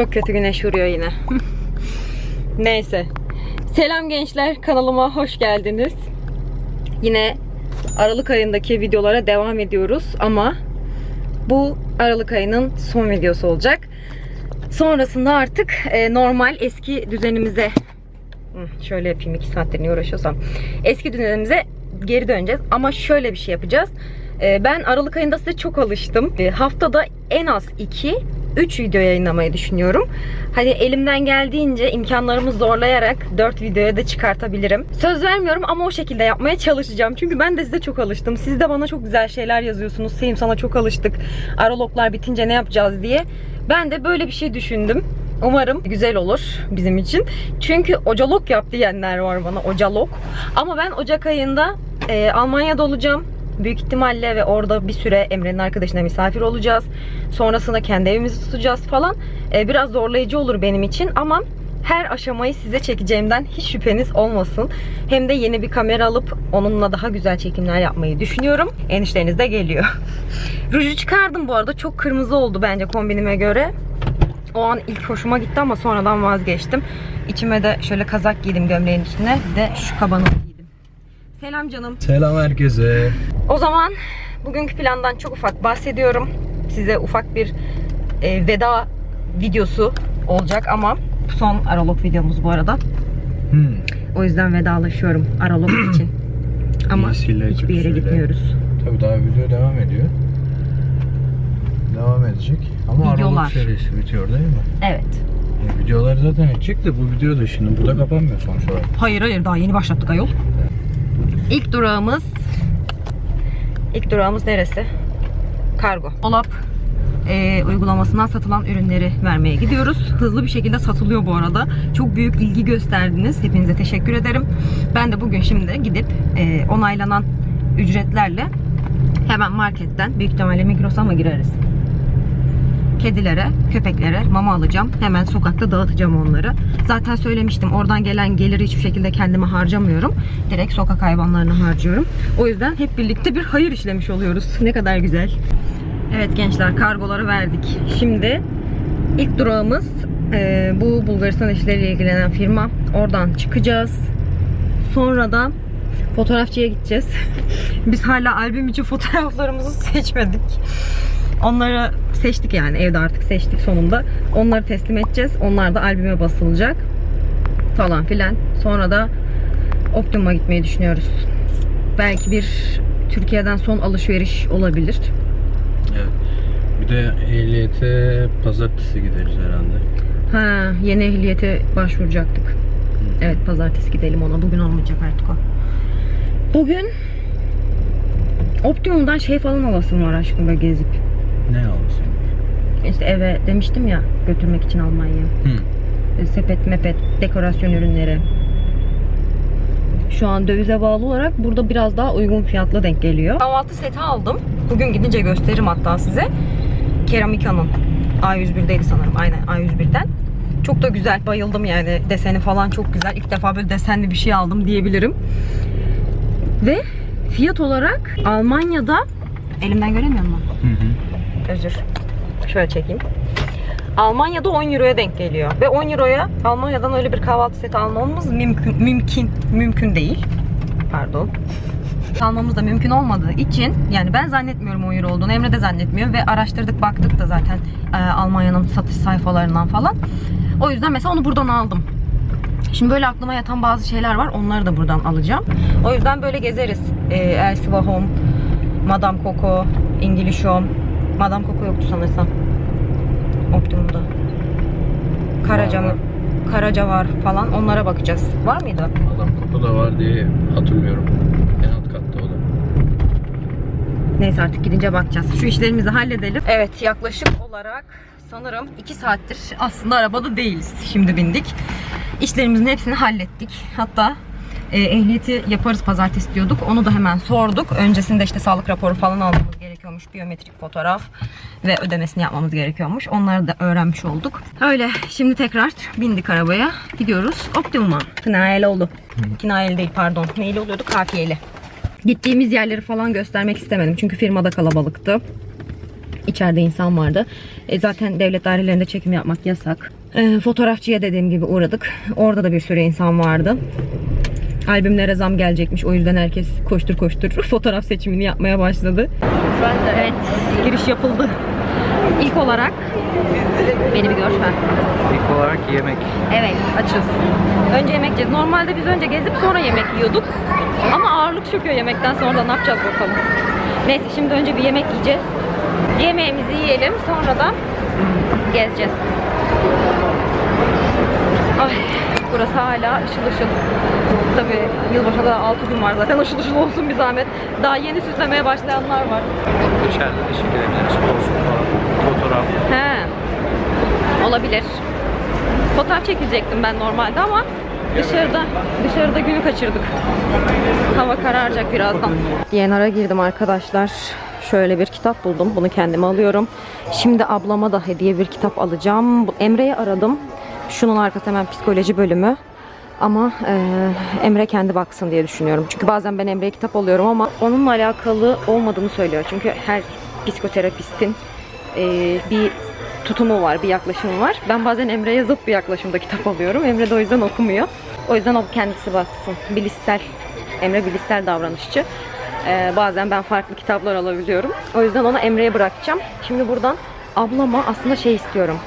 Çok kötü güneş vuruyor yine. Neyse. Selam gençler kanalıma hoş geldiniz. Yine Aralık ayındaki videolara devam ediyoruz ama bu Aralık ayının son videosu olacak. Sonrasında artık e, normal eski düzenimize şöyle yapayım iki saattir niye uğraşıyorsam. Eski düzenimize geri döneceğiz ama şöyle bir şey yapacağız. E, ben Aralık ayında size çok alıştım. E, haftada en az 2 3 video yayınlamayı düşünüyorum. Hani elimden geldiğince imkanlarımı zorlayarak 4 videoya da çıkartabilirim. Söz vermiyorum ama o şekilde yapmaya çalışacağım. Çünkü ben de size çok alıştım. Siz de bana çok güzel şeyler yazıyorsunuz. Sevim sana çok alıştık. Araloglar bitince ne yapacağız diye. Ben de böyle bir şey düşündüm. Umarım güzel olur bizim için. Çünkü ocalok yap diyenler var bana. Ocalok. Ama ben Ocak ayında e, Almanya'da olacağım. Büyük ihtimalle ve orada bir süre Emre'nin arkadaşına misafir olacağız. Sonrasında kendi evimizi tutacağız falan. E, biraz zorlayıcı olur benim için ama her aşamayı size çekeceğimden hiç şüpheniz olmasın. Hem de yeni bir kamera alıp onunla daha güzel çekimler yapmayı düşünüyorum. Enişleriniz de geliyor. Ruju çıkardım bu arada. Çok kırmızı oldu bence kombinime göre. O an ilk hoşuma gitti ama sonradan vazgeçtim. İçime de şöyle kazak giydim gömleğin üstüne. Bir de şu kabanı. Selam canım. Selam herkese. O zaman bugünkü plandan çok ufak bahsediyorum. Size ufak bir e, veda videosu olacak ama son Aralog videomuz bu arada. Hmm. O yüzden vedalaşıyorum Aralog için. Ama İyisiyle hiçbir yere gitmiyoruz. Tabii daha video devam ediyor. Devam edecek. Ama Videolar. Aralık serisi bitiyor değil mi? Evet. E, videolar zaten de bu video da şimdi burada kapanmıyor sonuç olarak. Hayır hayır daha yeni başlattık ayol. İlk durağımız İlk durağımız neresi? Kargo. Olap e, uygulamasından satılan ürünleri vermeye gidiyoruz. Hızlı bir şekilde satılıyor bu arada. Çok büyük ilgi gösterdiniz. Hepinize teşekkür ederim. Ben de bugün şimdi gidip e, onaylanan ücretlerle hemen marketten büyük ihtimalle Migros'a mı gireriz? Kedilere, köpeklere mama alacağım. Hemen sokakta dağıtacağım onları. Zaten söylemiştim oradan gelen geliri hiçbir şekilde kendime harcamıyorum. Direkt sokak hayvanlarına harcıyorum. O yüzden hep birlikte bir hayır işlemiş oluyoruz. Ne kadar güzel. Evet gençler kargoları verdik. Şimdi ilk durağımız e, bu Bulgaristan işleriyle ilgilenen firma. Oradan çıkacağız. Sonra da fotoğrafçıya gideceğiz. Biz hala albüm için fotoğraflarımızı seçmedik. Onları seçtik yani evde artık seçtik sonunda. Onları teslim edeceğiz. Onlar da albüme basılacak. Falan filan. Sonra da Optimum'a gitmeyi düşünüyoruz. Belki bir Türkiye'den son alışveriş olabilir. Evet. Bir de ehliyete pazartesi gideriz herhalde. Ha, yeni ehliyete başvuracaktık. Evet, pazartesi gidelim ona. Bugün olmayacak artık o. Bugün Optimum'dan şey falan alasım var aşkım böyle gezip. Ne alsın? İşte eve demiştim ya götürmek için Almanya'ya. E, sepet mepet, dekorasyon ürünleri. Şu an dövize bağlı olarak burada biraz daha uygun fiyatla denk geliyor. Kahvaltı seti aldım. Bugün gidince gösteririm hatta size. Keramika'nın A101'deydi sanırım. Aynen A101'den. Çok da güzel. Bayıldım yani. Deseni falan çok güzel. İlk defa böyle desenli bir şey aldım diyebilirim. Ve fiyat olarak Almanya'da elimden göremiyor musun? Hı hı. Özür. Şöyle çekeyim. Almanya'da 10 euroya denk geliyor. Ve 10 euroya Almanya'dan öyle bir kahvaltı seti almamız mümkün mümkün mümkün değil. Pardon. Almamız da mümkün olmadığı için yani ben zannetmiyorum 10 euro olduğunu. Emre de zannetmiyor ve araştırdık baktık da zaten e, Almanya'nın satış sayfalarından falan. O yüzden mesela onu buradan aldım. Şimdi böyle aklıma yatan bazı şeyler var. Onları da buradan alacağım. O yüzden böyle gezeriz. E, Elsiva Home, Madame Coco, English Home. Madame Coco yoktu sanırsam. Optimum'da. Karaca mı? Karaca var falan. Onlara bakacağız. Var mıydı? Adam koku da var diye hatırlıyorum. En alt katta o da. Neyse artık gidince bakacağız. Şu işlerimizi halledelim. Evet yaklaşık olarak sanırım 2 saattir aslında arabada değiliz. Şimdi bindik. İşlerimizin hepsini hallettik. Hatta e, ehliyeti yaparız pazartesi diyorduk. Onu da hemen sorduk. Öncesinde işte sağlık raporu falan almamız gerekiyormuş. Biyometrik fotoğraf ve ödemesini yapmamız gerekiyormuş. Onları da öğrenmiş olduk. Öyle şimdi tekrar bindik arabaya. Gidiyoruz Optimum'a. Kinayeli oldu. Kinayeli değil pardon. Neyli oluyordu? Kafiyeli. Gittiğimiz yerleri falan göstermek istemedim. Çünkü firmada kalabalıktı. İçeride insan vardı. E, zaten devlet dairelerinde çekim yapmak yasak. E, fotoğrafçıya dediğim gibi uğradık. Orada da bir sürü insan vardı. Albümlere zam gelecekmiş. O yüzden herkes koştur koştur fotoğraf seçimini yapmaya başladı. Evet, giriş yapıldı. İlk olarak beni bir gör. İlk olarak yemek. Evet, açız. Önce yemek yiyeceğiz. Normalde biz önce gezip sonra yemek yiyorduk. Ama ağırlık çöküyor yemekten sonra da ne yapacağız bakalım. Neyse şimdi önce bir yemek yiyeceğiz. Yemeğimizi yiyelim sonra da gezeceğiz. Ay, burası hala ışıl ışıl. Tabii yılbaşına da 6 gün var zaten ışıl ışıl olsun bir zahmet. Daha yeni süslemeye başlayanlar var. İçeride de çekilebiliriz. Falan. Fotoğraf. He. Olabilir. Fotoğraf çekecektim ben normalde ama dışarıda dışarıda günü kaçırdık. Hava kararacak birazdan. DNR'a girdim arkadaşlar. Şöyle bir kitap buldum. Bunu kendime alıyorum. Şimdi ablama da hediye bir kitap alacağım. Emre'yi aradım. Şunun arkası hemen psikoloji bölümü. Ama eee, Emre kendi baksın diye düşünüyorum. Çünkü bazen ben Emre'ye kitap alıyorum ama onunla alakalı olmadığını söylüyor. Çünkü her psikoterapistin eee, bir tutumu var, bir yaklaşımı var. Ben bazen Emre'ye zıt bir yaklaşımda kitap alıyorum. Emre de o yüzden okumuyor. O yüzden o kendisi baksın. Bilişsel, Emre bilişsel davranışçı. Eee, bazen ben farklı kitaplar alabiliyorum. O yüzden ona Emre'ye bırakacağım. Şimdi buradan ablama aslında şey istiyorum.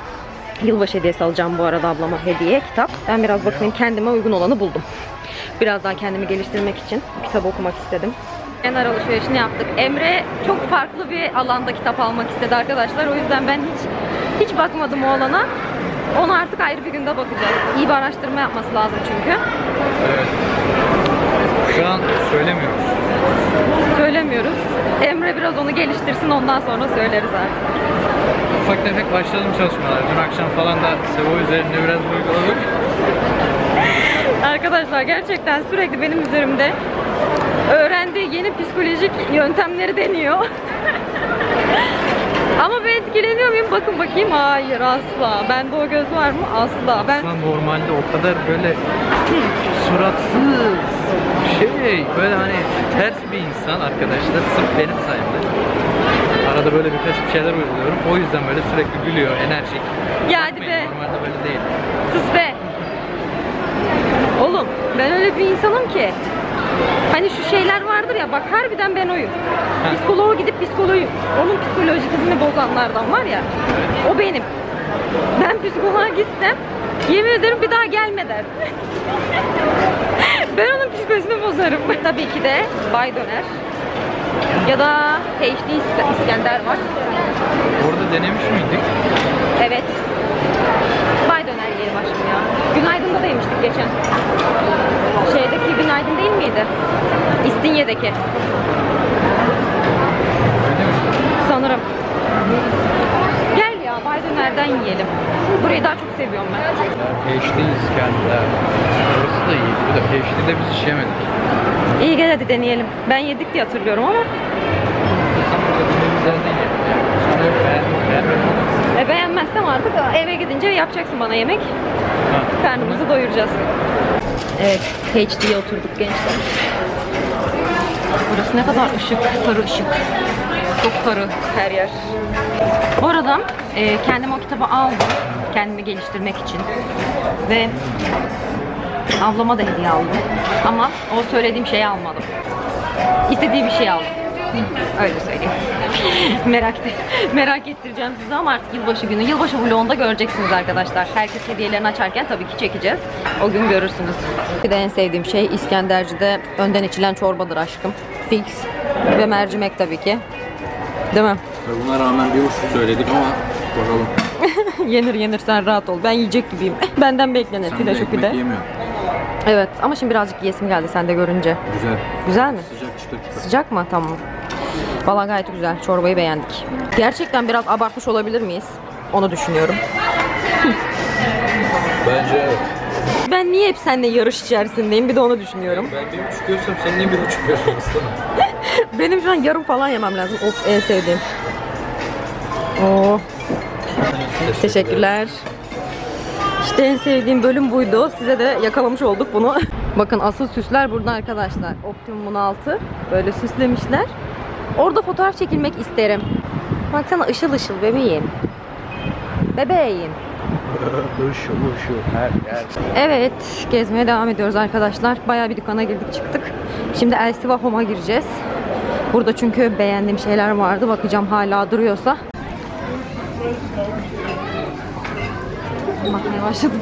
Yılbaşı hediyesi alacağım bu arada ablama hediye kitap. Ben biraz bakayım kendime uygun olanı buldum. Biraz daha kendimi geliştirmek için kitap okumak istedim. Kenar alışverişini yaptık. Emre çok farklı bir alanda kitap almak istedi arkadaşlar. O yüzden ben hiç hiç bakmadım o alana. Onu artık ayrı bir günde bakacağız. İyi bir araştırma yapması lazım çünkü. Evet. Şu an söylemiyoruz. Söylemiyoruz. Emre biraz onu geliştirsin ondan sonra söyleriz artık. Ufak tefek başladım çalışmalar. Dün akşam falan da Sevo üzerinde biraz uyguladık. Arkadaşlar gerçekten sürekli benim üzerimde öğrendiği yeni psikolojik yöntemleri deniyor. Ama ben etkileniyor muyum? Bakın bakayım. Hayır asla. Bende o göz var mı? Asla. Ben Aslında normalde o kadar böyle suratsız şey böyle hani ters bir insan arkadaşlar sırf benim sayemde. Arada böyle birkaç bir şeyler uyguluyorum. O yüzden böyle sürekli gülüyor, enerjik. Ya hadi Bakmayın, be. Normalde böyle değil. sus be. Oğlum ben öyle bir insanım ki. Hani şu şeyler vardır ya bak harbiden ben oyum. Ha. Psikoloğa gidip psikoloğu, onun psikolojisini bozanlardan var ya. O benim. Ben psikoloğa gitsem yemin ederim bir daha gelme der. ben onun psikolojisini bozarım. Tabii ki de Bay Döner. Ya da HD İsk- İskender var. Orada denemiş miydik? Evet. Bay Döner yiyelim aşkım ya. Günaydın'da da yemiştik geçen. Şeydeki Günaydın değil miydi? İstinye'deki. Sanırım. Bay Döner'den yiyelim. Burayı daha çok seviyorum ben. HD İskender. Orası da iyi. Bu da PhD'de biz hiç yemedik. İyi gel hadi deneyelim. Ben yedik diye hatırlıyorum ama e, beğenmezsem artık eve gidince yapacaksın bana yemek. Karnımızı doyuracağız. Evet, HD'ye oturduk gençler. Burası ne kadar ışık, sarı ışık. Çok sarı her yer. Bu arada e, kendime o kitabı aldım. Kendimi geliştirmek için. Ve ablama da hediye aldım. Ama o söylediğim şeyi almadım. İstediği bir şey aldım. Öyle söyleyeyim. merak merak ettireceğim size ama artık yılbaşı günü. Yılbaşı vlogunda göreceksiniz arkadaşlar. Herkes hediyelerini açarken tabii ki çekeceğiz. O gün görürsünüz. Bir de en sevdiğim şey İskenderci'de önden içilen çorbadır aşkım. Fix. Ve mercimek tabii ki. Değil mi? Ve buna rağmen bir uçlu söyledik ama bakalım. yenir yenir sen rahat ol. Ben yiyecek gibiyim. Benden beklenir. Sen Pide de ekmek pide. yemiyorsun. Evet ama şimdi birazcık yesim geldi sen de görünce. Güzel. Güzel mi? Sıcak çıtır çıtır. Sıcak mı? Tamam. Valla gayet güzel. Çorbayı beğendik. Gerçekten biraz abartmış olabilir miyiz? Onu düşünüyorum. Bence evet. Ben niye hep seninle yarış içerisindeyim? Bir de onu düşünüyorum. Ben bir buçuk yiyorsam sen niye bir buçuk yiyorsun aslında? Benim şu an yarım falan yemem lazım. Of en sevdiğim. Oo, teşekkürler. İşte en sevdiğim bölüm buydu. Size de yakalamış olduk bunu. Bakın asıl süsler burada arkadaşlar. Optimum'un altı. Böyle süslemişler. Orada fotoğraf çekilmek isterim. Baksana ışıl ışıl bebeğim. Bebeğim. Uşu uşu her yer. Evet, gezmeye devam ediyoruz arkadaşlar. Bayağı bir dükkana girdik çıktık. Şimdi Elsiva Home'a gireceğiz. Burada çünkü beğendiğim şeyler vardı. Bakacağım hala duruyorsa. Bakmaya başladım.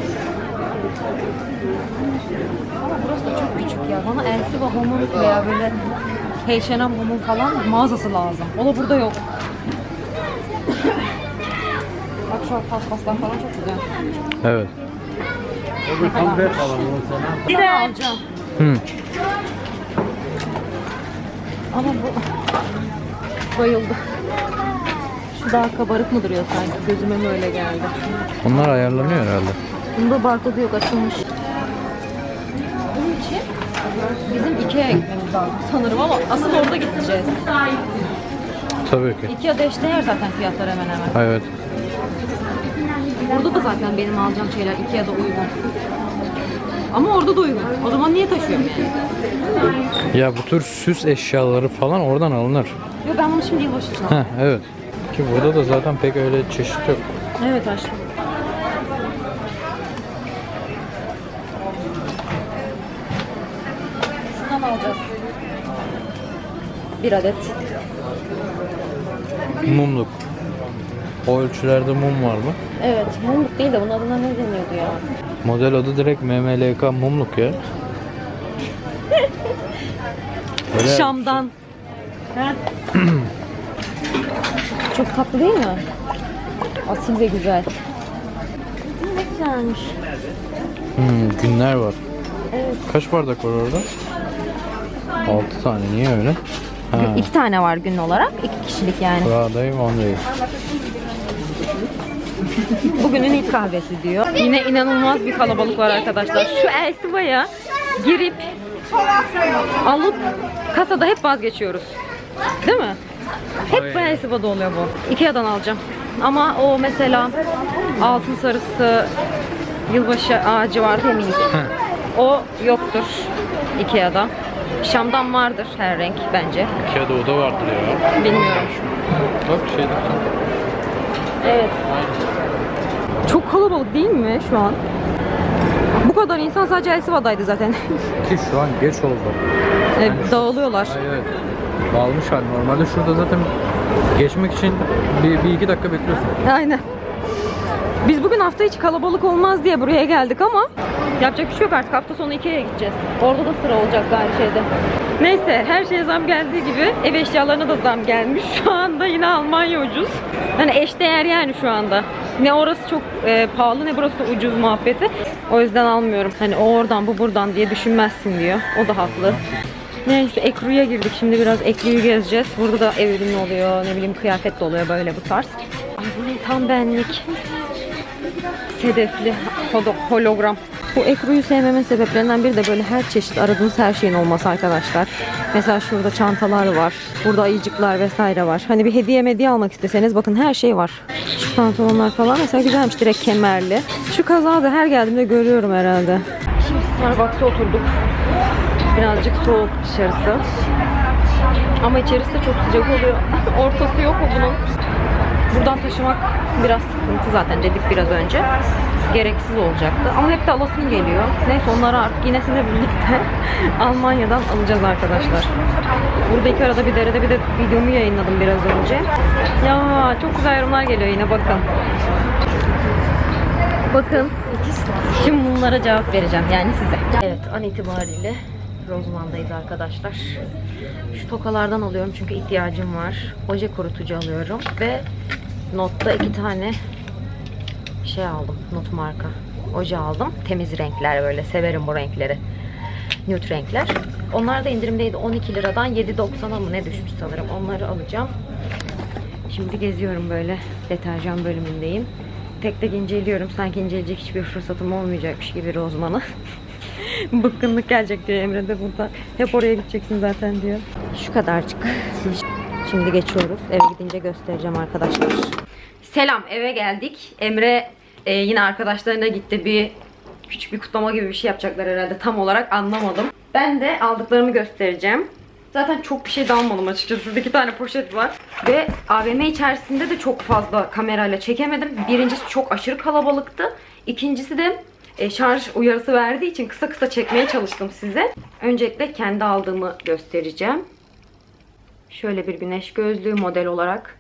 Ama burası da çok küçük ya. Bana Elsiva Home'un veya böyle H&M Home'un falan mağazası lazım. O da burada yok. Bak şu paspaslar falan çok güzel. Evet. Bir de alacağım. Hı. Ama bu bayıldı. Şu daha kabarık mı duruyor sanki? Gözüme mi öyle geldi? Onlar ayarlanıyor herhalde. Bunda barkodu yok açılmış. Bunun için bizim Ikea'ya gitmemiz lazım sanırım ama asıl orada gideceğiz. Tabii ki. Ikea'da eşdeğer zaten fiyatlar hemen hemen. Evet. Orada da zaten benim alacağım şeyler Ikea'da uygun. Ama orada da uygun. O zaman niye taşıyorum yani? Ya bu tür süs eşyaları falan oradan alınır. Yok ben bunu şimdi yılbaşı için aldım. Evet. Ki burada da zaten pek öyle çeşit yok. Evet aşkım. Şundan alacağız. Bir adet. Mumluk. O ölçülerde mum var mı? Evet, mumluk değil de bunun adına ne deniyordu ya? Model adı direkt MMLK mumluk ya. Öyle Şam'dan. Çok tatlı değil mi? Asil ve güzel. Ne güzelmiş. Hmm, günler var. Evet. Kaç bardak var orada? 6 tane. Niye öyle? Ha. İki tane var gün olarak. iki kişilik yani. Buradayım ondayım. Bugünün ilk kahvesi diyor. Yine inanılmaz bir kalabalık var arkadaşlar. Şu Elsiva'ya girip alıp kasada hep vazgeçiyoruz. Değil mi? Hep bu. Elsiva'da oluyor bu. Ikea'dan alacağım. Ama o mesela altın sarısı yılbaşı ağacı vardı ya minik. O yoktur Ikea'da. Şam'dan vardır her renk bence. Ikea'da o da vardır ya. Bilmiyorum. Bak şeyde. Evet. Çok kalabalık değil mi şu an? Bu kadar insan sadece Elsiva'daydı zaten. Ki şu an geç oldu. E, dağılıyorlar. Ay evet. Dağılmış hal. Normalde şurada zaten geçmek için bir, bir iki dakika bekliyorsun. Aynen. Biz bugün hafta içi kalabalık olmaz diye buraya geldik ama yapacak bir şey yok artık. Hafta sonu Ikea'ya gideceğiz. Orada da sıra olacak galiba şeyde. Neyse her şeye zam geldiği gibi ev eşyalarına da zam gelmiş. Şu anda yine Almanya ucuz. Hani eşdeğer yani şu anda. Ne orası çok e, pahalı ne burası da ucuz muhabbeti. O yüzden almıyorum. Hani o oradan bu buradan diye düşünmezsin diyor. O da haklı. Neyse Ekru'ya girdik. Şimdi biraz Ekru'yu gezeceğiz. Burada da ev ürünü oluyor. Ne bileyim kıyafet de oluyor böyle bu tarz. Ay bu ne tam benlik. Sedefli holo- hologram. Bu Ekru'yu sevmemin sebeplerinden biri de böyle her çeşit aradığınız her şeyin olması arkadaşlar. Mesela şurada çantalar var. Burada ayıcıklar vesaire var. Hani bir hediye mediye almak isteseniz bakın her şey var. Şu pantolonlar falan mesela güzelmiş direkt kemerli. Şu kazağı da her geldiğimde görüyorum herhalde. Şimdi Starbucks'a oturduk. Birazcık soğuk dışarısı. Ama içerisi de çok sıcak oluyor. Ortası yok mu bunun? Buradan taşımak biraz sıkıntı zaten dedik biraz önce. Gereksiz olacaktı. Ama hep de alasım geliyor. Neyse onları artık yinesiyle birlikte Almanya'dan alacağız arkadaşlar. Burada iki arada bir derede bir de videomu yayınladım biraz önce. Ya çok güzel yorumlar geliyor yine bakın. Bakın. Şimdi bunlara cevap vereceğim yani size. Evet an itibariyle Rozman'dayız arkadaşlar. Şu tokalardan alıyorum çünkü ihtiyacım var. Oje kurutucu alıyorum ve Not'ta iki tane şey aldım. Not marka. Oje aldım. Temiz renkler böyle. Severim bu renkleri. Nude renkler. Onlar da indirimdeydi. 12 liradan 7.90'a mı ne düşmüş sanırım. Onları alacağım. Şimdi geziyorum böyle. Deterjan bölümündeyim. Tek tek inceliyorum. Sanki inceleyecek hiçbir fırsatım olmayacakmış gibi Rozman'a. Bıkkınlık gelecek diyor Emre de burada. Hep oraya gideceksin zaten diyor. Şu kadarcık. Şimdi geçiyoruz. Eve gidince göstereceğim arkadaşlar. Selam eve geldik. Emre e, yine arkadaşlarına gitti. Bir küçük bir kutlama gibi bir şey yapacaklar herhalde. Tam olarak anlamadım. Ben de aldıklarımı göstereceğim. Zaten çok bir şey de almadım açıkçası. Şurada iki tane poşet var. Ve AVM içerisinde de çok fazla kamerayla çekemedim. Birincisi çok aşırı kalabalıktı. İkincisi de e, şarj uyarısı verdiği için kısa kısa çekmeye çalıştım size. Öncelikle kendi aldığımı göstereceğim. Şöyle bir güneş gözlüğü model olarak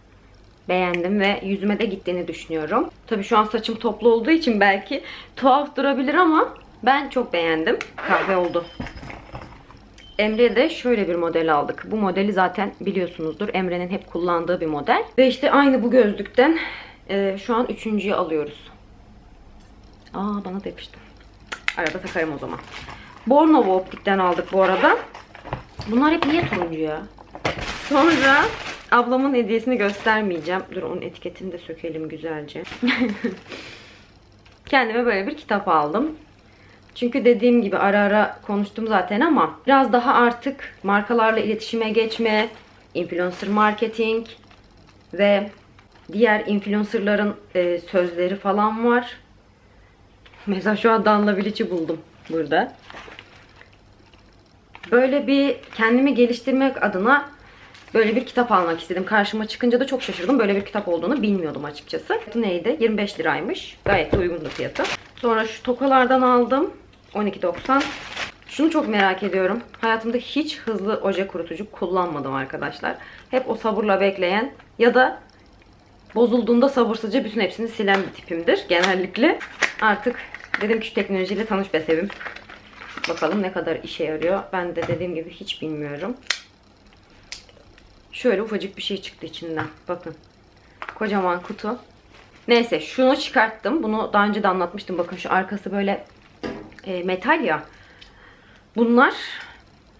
beğendim ve yüzüme de gittiğini düşünüyorum. Tabii şu an saçım toplu olduğu için belki tuhaf durabilir ama ben çok beğendim. Kahve oldu. Emre'ye de şöyle bir model aldık. Bu modeli zaten biliyorsunuzdur. Emre'nin hep kullandığı bir model. Ve işte aynı bu gözlükten e, şu an üçüncüyü alıyoruz. Aa bana da yapıştı. Arada takarım o zaman. Bornova Optik'ten aldık bu arada. Bunlar hep niye turuncu ya? Sonra ablamın hediyesini göstermeyeceğim. Dur onun etiketini de sökelim güzelce. Kendime böyle bir kitap aldım. Çünkü dediğim gibi ara ara konuştum zaten ama biraz daha artık markalarla iletişime geçme, influencer marketing ve diğer influencerların e, sözleri falan var. Mesela şu an Danla Bilic'i buldum burada. Böyle bir kendimi geliştirmek adına böyle bir kitap almak istedim. Karşıma çıkınca da çok şaşırdım. Böyle bir kitap olduğunu bilmiyordum açıkçası. Fiyatı neydi? 25 liraymış. Gayet de uygundu fiyatı. Sonra şu tokalardan aldım. 12.90. Şunu çok merak ediyorum. Hayatımda hiç hızlı oje kurutucu kullanmadım arkadaşlar. Hep o sabırla bekleyen ya da bozulduğunda sabırsızca bütün hepsini silen bir tipimdir genellikle. Artık dedim ki şu teknolojiyle tanış be sevim. Bakalım ne kadar işe yarıyor. Ben de dediğim gibi hiç bilmiyorum. Şöyle ufacık bir şey çıktı içinden. Bakın. Kocaman kutu. Neyse şunu çıkarttım. Bunu daha önce de anlatmıştım. Bakın şu arkası böyle e, metal ya. Bunlar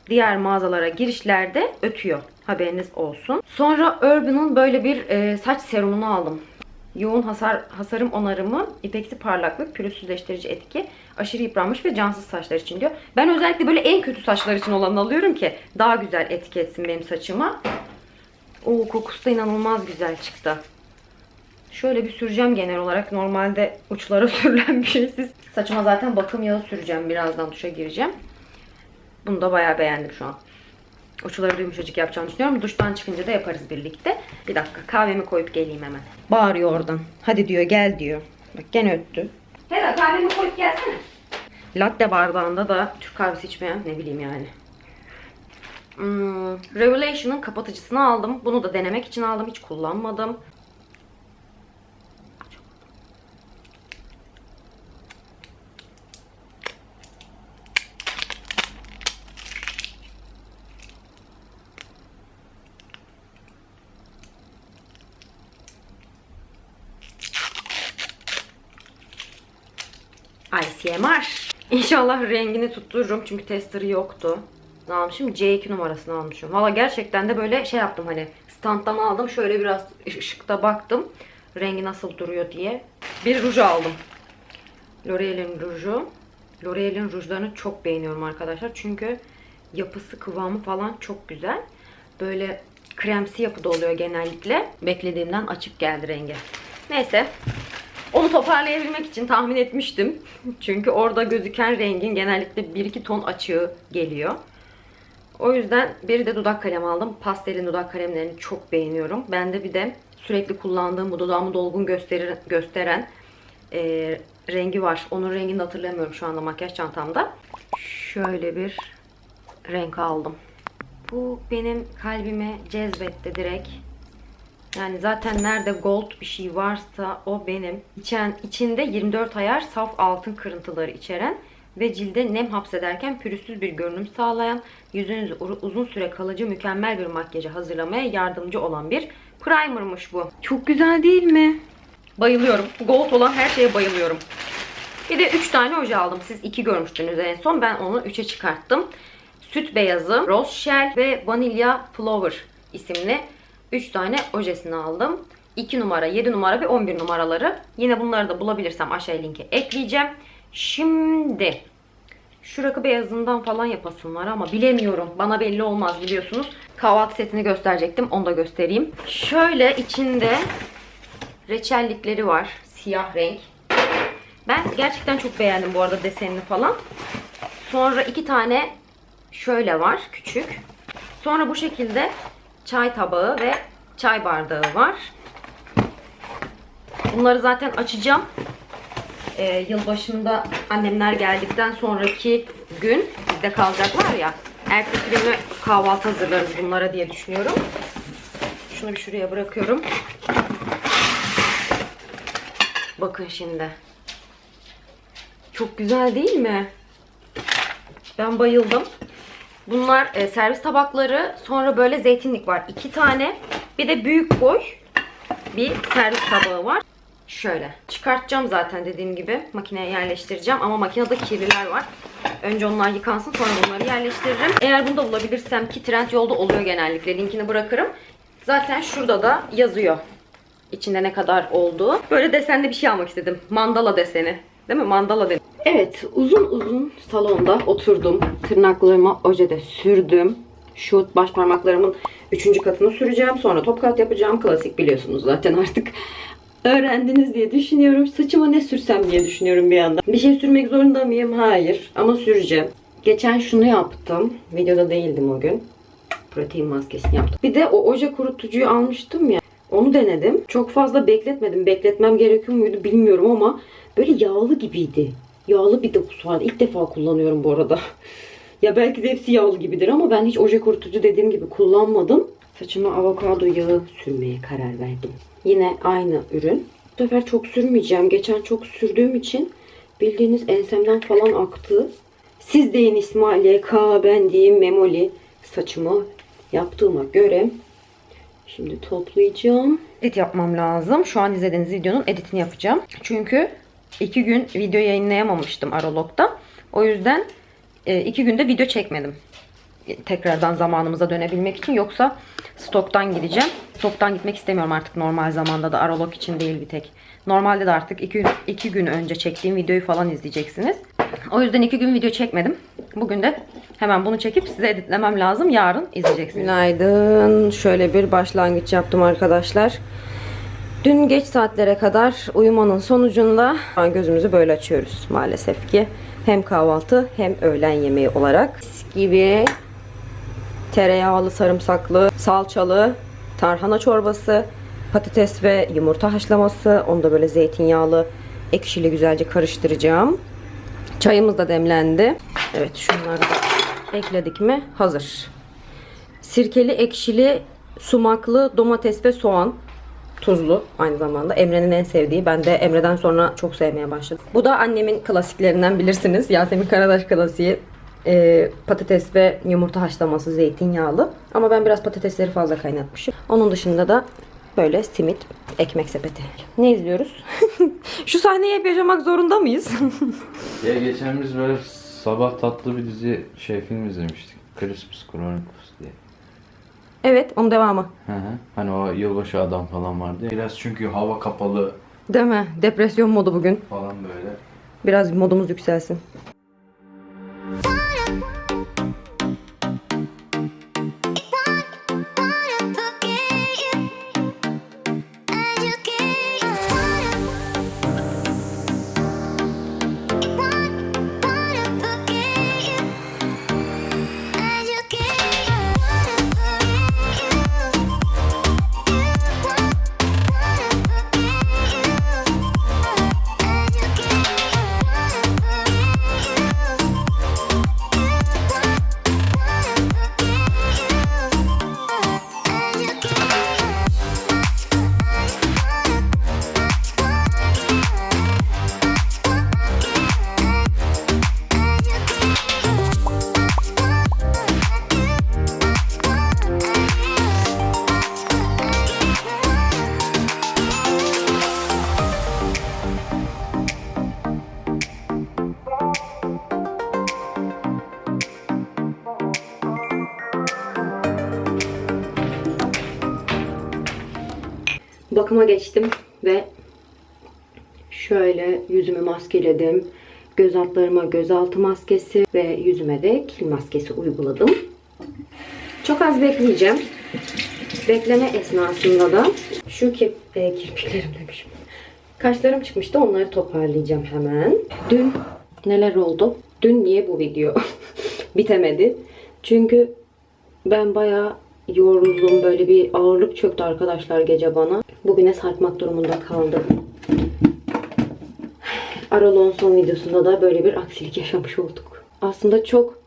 diğer mağazalara girişlerde ötüyor. Haberiniz olsun. Sonra Urban'ın böyle bir e, saç serumunu aldım. Yoğun hasar hasarım onarımı, ipeksi parlaklık, pürüzsüzleştirici etki, aşırı yıpranmış ve cansız saçlar için diyor. Ben özellikle böyle en kötü saçlar için olanı alıyorum ki daha güzel etki etsin benim saçıma. Oo kokusu da inanılmaz güzel çıktı. Şöyle bir süreceğim genel olarak. Normalde uçlara sürülen bir şeysiz. Saçıma zaten bakım yağı süreceğim. Birazdan duşa gireceğim. Bunu da bayağı beğendim şu an. Uçları da yumuşacık yapacağımı düşünüyorum. Duştan çıkınca da yaparız birlikte. Bir dakika kahvemi koyup geleyim hemen. Bağırıyor oradan. Hadi diyor gel diyor. Bak gene öttü. Heda kahvemi koyup gelsene. Latte bardağında da Türk kahvesi içmeyen ne bileyim yani. Hmm, Revelation'ın kapatıcısını aldım. Bunu da denemek için aldım. Hiç kullanmadım. ICMR. İnşallah rengini tuttururum çünkü testeri yoktu. Ne almışım? C2 numarasını almışım. Valla gerçekten de böyle şey yaptım hani standtan aldım. Şöyle biraz ışıkta baktım. Rengi nasıl duruyor diye. Bir ruj aldım. L'Oreal'in ruju. L'Oreal'in rujlarını çok beğeniyorum arkadaşlar. Çünkü yapısı, kıvamı falan çok güzel. Böyle kremsi yapıda oluyor genellikle. Beklediğimden açık geldi rengi. Neyse. Onu toparlayabilmek için tahmin etmiştim. Çünkü orada gözüken rengin genellikle 1-2 ton açığı geliyor. O yüzden bir de dudak kalemi aldım. Pastelin dudak kalemlerini çok beğeniyorum. Bende bir de sürekli kullandığım bu dudağımı dolgun gösterir, gösteren e, rengi var. Onun rengini de hatırlamıyorum şu anda makyaj çantamda. Şöyle bir renk aldım. Bu benim kalbime cezbetti direkt. Yani zaten nerede gold bir şey varsa o benim. İçen, içinde 24 ayar saf altın kırıntıları içeren ve cilde nem hapsederken pürüzsüz bir görünüm sağlayan, yüzünüzü uzun süre kalıcı mükemmel bir makyajı hazırlamaya yardımcı olan bir primermış bu. Çok güzel değil mi? Bayılıyorum. Gold olan her şeye bayılıyorum. Bir de 3 tane oje aldım. Siz 2 görmüştünüz en son. Ben onu 3'e çıkarttım. Süt beyazı, rose shell ve vanilya flower isimli 3 tane ojesini aldım. 2 numara, 7 numara ve 11 numaraları. Yine bunları da bulabilirsem aşağıya linke ekleyeceğim. Şimdi şu rakı beyazından falan yapasım var ama bilemiyorum. Bana belli olmaz biliyorsunuz. Kahvaltı setini gösterecektim. Onu da göstereyim. Şöyle içinde reçellikleri var. Siyah renk. Ben gerçekten çok beğendim bu arada desenini falan. Sonra iki tane şöyle var küçük. Sonra bu şekilde çay tabağı ve çay bardağı var. Bunları zaten açacağım. Ee, yılbaşında annemler geldikten sonraki gün bizde kalacaklar ya. Ertesi günü kahvaltı hazırlarız bunlara diye düşünüyorum. Şunu bir şuraya bırakıyorum. Bakın şimdi. Çok güzel değil mi? Ben bayıldım. Bunlar e, servis tabakları. Sonra böyle zeytinlik var. iki tane. Bir de büyük boy bir servis tabağı var. Şöyle. Çıkartacağım zaten dediğim gibi. Makineye yerleştireceğim. Ama makinede kirliler var. Önce onlar yıkansın sonra bunları yerleştiririm. Eğer bunu da bulabilirsem ki trend yolda oluyor genellikle. Linkini bırakırım. Zaten şurada da yazıyor. İçinde ne kadar olduğu. Böyle desenli bir şey almak istedim. Mandala deseni. Değil mi? Mandala deseni. Evet, uzun uzun salonda oturdum. Tırnaklarımı ojede sürdüm. Şu baş parmaklarımın üçüncü katını süreceğim. Sonra top kat yapacağım. Klasik biliyorsunuz zaten artık. Öğrendiniz diye düşünüyorum. Saçıma ne sürsem diye düşünüyorum bir yandan. Bir şey sürmek zorunda mıyım? Hayır. Ama süreceğim. Geçen şunu yaptım. Videoda değildim o gün. Protein maskesini yaptım. Bir de o oje kurutucuyu almıştım ya. Onu denedim. Çok fazla bekletmedim. Bekletmem gerekiyor muydu bilmiyorum ama böyle yağlı gibiydi. Yağlı bir dokusu vardı. İlk defa kullanıyorum bu arada. Ya belki de hepsi yağlı gibidir ama ben hiç oje kurutucu dediğim gibi kullanmadım. Saçıma avokado yağı sürmeye karar verdim. Yine aynı ürün. Bu sefer çok sürmeyeceğim. Geçen çok sürdüğüm için bildiğiniz ensemden falan aktı. Siz deyin İsmail YK ben diyeyim Memoli saçımı yaptığıma göre Şimdi toplayacağım. Edit yapmam lazım. Şu an izlediğiniz videonun editini yapacağım. Çünkü iki gün video yayınlayamamıştım Aralog'da. O yüzden e, iki günde video çekmedim. Tekrardan zamanımıza dönebilmek için. Yoksa stoktan gideceğim. Stoktan gitmek istemiyorum artık normal zamanda da. Aralog için değil bir tek. Normalde de artık iki, iki gün önce çektiğim videoyu falan izleyeceksiniz. O yüzden iki gün video çekmedim. Bugün de hemen bunu çekip size editlemem lazım. Yarın izleyeceksiniz. Günaydın. Şöyle bir başlangıç yaptım arkadaşlar. Dün geç saatlere kadar uyumanın sonucunda gözümüzü böyle açıyoruz maalesef ki. Hem kahvaltı hem öğlen yemeği olarak. Mis gibi tereyağlı, sarımsaklı, salçalı tarhana çorbası, patates ve yumurta haşlaması. Onu da böyle zeytinyağlı, ekşili güzelce karıştıracağım. Çayımız da demlendi. Evet şunları da ekledik mi hazır. Sirkeli, ekşili, sumaklı, domates ve soğan. Tuzlu aynı zamanda. Emre'nin en sevdiği. Ben de Emre'den sonra çok sevmeye başladım. Bu da annemin klasiklerinden bilirsiniz. Yasemin Karadaş klasiği. Ee, patates ve yumurta haşlaması zeytinyağlı. Ama ben biraz patatesleri fazla kaynatmışım. Onun dışında da böyle simit, ekmek sepeti. Ne izliyoruz? Şu sahneyi hep yaşamak zorunda mıyız? Ya geçen biz böyle sabah tatlı bir dizi şey film izlemiştik. Christmas Chronicles diye. evet, onun devamı. Hı hı. Hani o yılbaşı adam falan vardı ya. Biraz çünkü hava kapalı Değil mi? Depresyon modu bugün. falan böyle. Biraz modumuz yükselsin. Bakıma geçtim ve şöyle yüzümü maskeledim. Göz altlarıma gözaltı maskesi ve yüzüme de kil maskesi uyguladım. Çok az bekleyeceğim. Bekleme esnasında da şu kir, e, kirpiklerim demişim. Kaşlarım çıkmıştı onları toparlayacağım hemen. Dün neler oldu? Dün niye bu video bitemedi? Çünkü Ben bayağı yoruldum. Böyle bir ağırlık çöktü arkadaşlar gece bana. Bugüne sarkmak durumunda kaldım. Aralon son videosunda da böyle bir aksilik yaşamış olduk. Aslında çok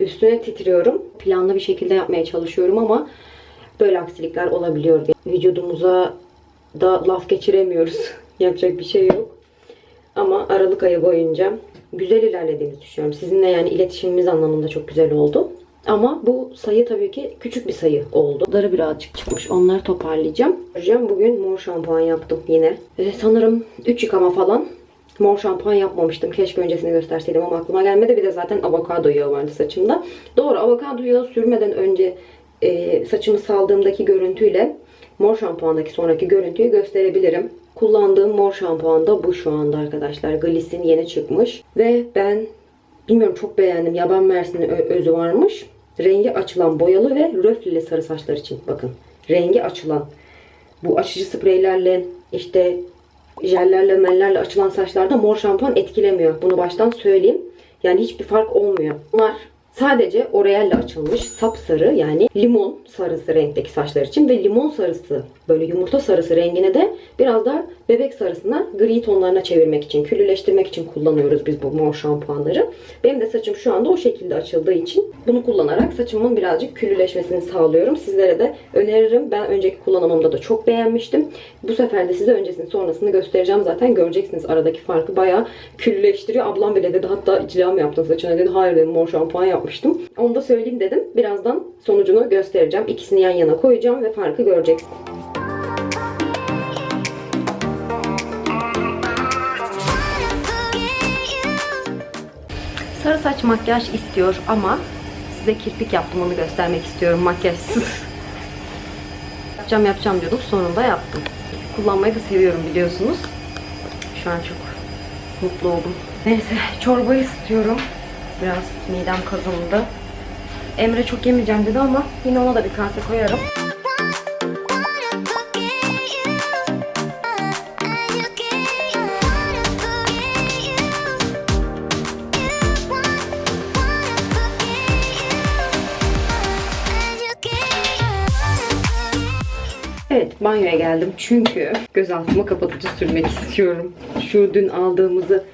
üstüne titriyorum. Planlı bir şekilde yapmaya çalışıyorum ama böyle aksilikler olabiliyor. Vücudumuza da laf geçiremiyoruz. Yapacak bir şey yok. Ama Aralık ayı boyunca güzel ilerlediğimizi düşünüyorum. Sizinle yani iletişimimiz anlamında çok güzel oldu. Ama bu sayı tabii ki küçük bir sayı oldu. Darı birazcık çıkmış. Onları toparlayacağım. Bugün mor şampuan yaptım yine. Ee, sanırım 3 yıkama falan mor şampuan yapmamıştım. Keşke öncesini gösterseydim ama aklıma gelmedi. Bir de zaten avokado yağı vardı saçımda. Doğru avokado yağı sürmeden önce e, saçımı saldığımdaki görüntüyle mor şampuandaki sonraki görüntüyü gösterebilirim. Kullandığım mor şampuan da bu şu anda arkadaşlar. Gliss'in yeni çıkmış. Ve ben bilmiyorum çok beğendim. Yaban mersini özü varmış. Rengi açılan boyalı ve röfleli sarı saçlar için. Bakın rengi açılan. Bu açıcı spreylerle işte jellerle mellerle açılan saçlarda mor şampuan etkilemiyor. Bunu baştan söyleyeyim. Yani hiçbir fark olmuyor. Bunlar sadece Oreal'le açılmış sapsarı yani limon sarısı renkteki saçlar için ve limon sarısı böyle yumurta sarısı rengine de biraz da bebek sarısına gri tonlarına çevirmek için, küllüleştirmek için kullanıyoruz biz bu mor şampuanları. Benim de saçım şu anda o şekilde açıldığı için bunu kullanarak saçımın birazcık küllüleşmesini sağlıyorum. Sizlere de öneririm. Ben önceki kullanımımda da çok beğenmiştim. Bu sefer de size öncesini sonrasını göstereceğim. Zaten göreceksiniz aradaki farkı bayağı küllüleştiriyor. Ablam bile dedi hatta icra mı yaptın saçına dedi. Hayır dedim mor şampuan yapmıştım. Onu da söyleyeyim dedim. Birazdan sonucunu göstereceğim. İkisini yan yana koyacağım ve farkı göreceksiniz. Sarı saç makyaj istiyor ama size kirpik yaptım onu göstermek istiyorum makyajsız. yapacağım yapacağım diyordum sonunda yaptım. Kullanmayı da seviyorum biliyorsunuz. Şu an çok mutlu oldum. Neyse çorbayı ısıtıyorum. Biraz midem kazındı. Emre çok yemeyeceğim dedi ama yine ona da bir kase koyarım. Evet banyoya geldim çünkü gözaltımı kapatıcı sürmek istiyorum. Şu dün aldığımızı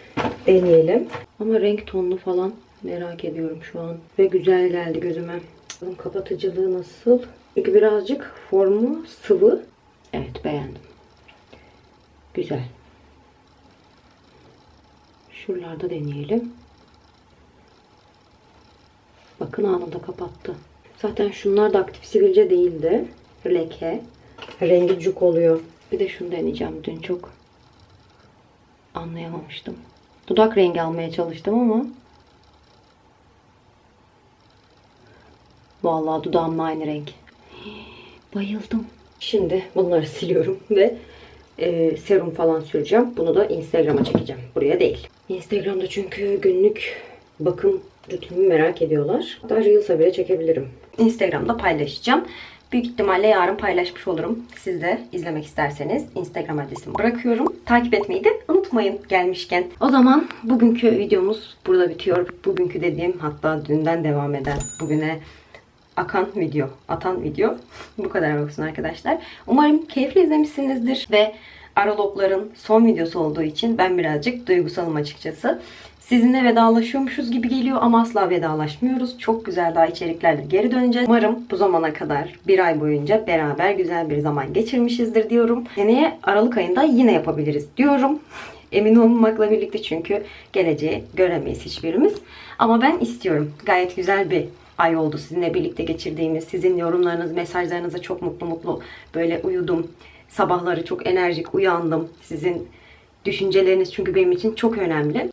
deneyelim. Ama renk tonunu falan merak ediyorum şu an. Ve güzel geldi gözüme. Bakalım kapatıcılığı nasıl? Çünkü birazcık formu sıvı. Evet beğendim. Güzel. Şuralarda deneyelim. Bakın anında kapattı. Zaten şunlar da aktif sivilce değildi. Leke. Rengi cuk oluyor. Bir de şunu deneyeceğim. Dün çok anlayamamıştım. Dudak rengi almaya çalıştım ama Vallahi dudağımla aynı renk. Bayıldım. Şimdi bunları siliyorum ve e, serum falan süreceğim. Bunu da Instagram'a çekeceğim. Buraya değil. Instagram'da çünkü günlük bakım rutinimi merak ediyorlar. Hatta Reels'a bile çekebilirim. Instagram'da paylaşacağım. Büyük ihtimalle yarın paylaşmış olurum. Siz de izlemek isterseniz Instagram adresimi bırakıyorum. Takip etmeyi de unutmayın gelmişken. O zaman bugünkü videomuz burada bitiyor. Bugünkü dediğim hatta dünden devam eden bugüne akan video, atan video. Bu kadar olsun arkadaşlar. Umarım keyifli izlemişsinizdir ve Aralogların son videosu olduğu için ben birazcık duygusalım açıkçası. Sizinle vedalaşıyormuşuz gibi geliyor ama asla vedalaşmıyoruz. Çok güzel daha içeriklerle geri döneceğiz. Umarım bu zamana kadar bir ay boyunca beraber güzel bir zaman geçirmişizdir diyorum. Seneye Aralık ayında yine yapabiliriz diyorum. Emin olmamakla birlikte çünkü geleceği göremeyiz hiçbirimiz. Ama ben istiyorum. Gayet güzel bir ay oldu sizinle birlikte geçirdiğimiz. Sizin yorumlarınız, mesajlarınıza çok mutlu mutlu böyle uyudum. Sabahları çok enerjik uyandım. Sizin düşünceleriniz çünkü benim için çok önemli.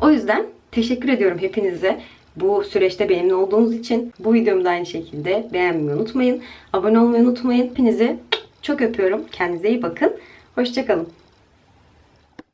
O yüzden teşekkür ediyorum hepinize. Bu süreçte benimle olduğunuz için bu videomu da aynı şekilde beğenmeyi unutmayın. Abone olmayı unutmayın. Hepinizi çok öpüyorum. Kendinize iyi bakın. Hoşçakalın.